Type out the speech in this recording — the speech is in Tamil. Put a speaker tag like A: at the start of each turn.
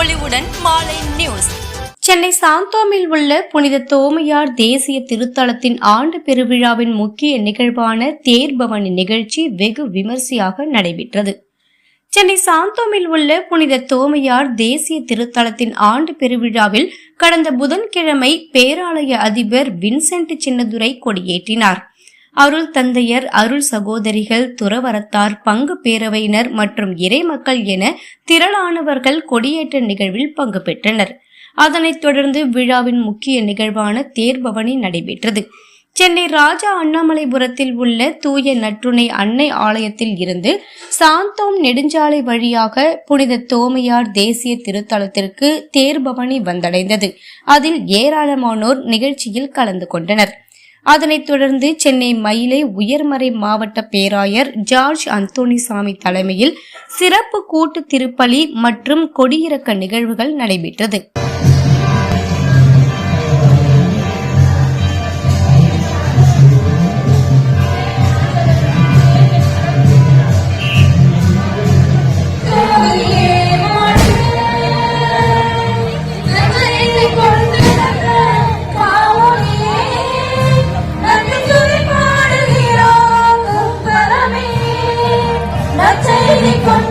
A: பொலிவுடன் மாலை நியூஸ் சென்னை சாந்தோமில் உள்ள புனித தோமையார் தேசிய திருத்தலத்தின் ஆண்டு பெருவிழாவின் முக்கிய நிகழ்வான தேர்பவனி நிகழ்ச்சி வெகு விமர்சையாக நடைபெற்றது. சென்னை சாந்தோமில் உள்ள புனித தோமையார் தேசிய திருத்தலத்தின் ஆண்டு பெருவிழாவில் கடந்த புதன்கிழமை பேராலய அதிபர் வின்சென்ட் சின்னதுரை கொடியேற்றினார். அருள் தந்தையர் அருள் சகோதரிகள் துறவரத்தார் பங்கு பேரவையினர் மற்றும் இறைமக்கள் என திரளானவர்கள் கொடியேற்ற நிகழ்வில் பங்கு பெற்றனர். அதனைத் தொடர்ந்து விழாவின் முக்கிய நிகழ்வான தேர்பவனி நடைபெற்றது. சென்னை ராஜா அண்ணாமலைபுரத்தில் உள்ள தூய நற்றுணை அன்னை ஆலயத்தில் இருந்து சாந்தோம் நெடுஞ்சாலை வழியாக புனித தோமையார் தேசிய திருத்தலத்திற்கு தேர்பவனி வந்தடைந்தது. அதில் ஏராளமானோர் நிகழ்ச்சியில் கலந்து கொண்டனர். அதனைத் தொடர்ந்து சென்னை மயிலை உயர்மறை மாவட்ட பேராயர் ஜார்ஜ் அந்தோணிசாமி தலைமையில் சிறப்பு கூட்டு திருப்பலி மற்றும் கொடியிறக்க நிகழ்வுகள் நடைபெற்றது.
B: con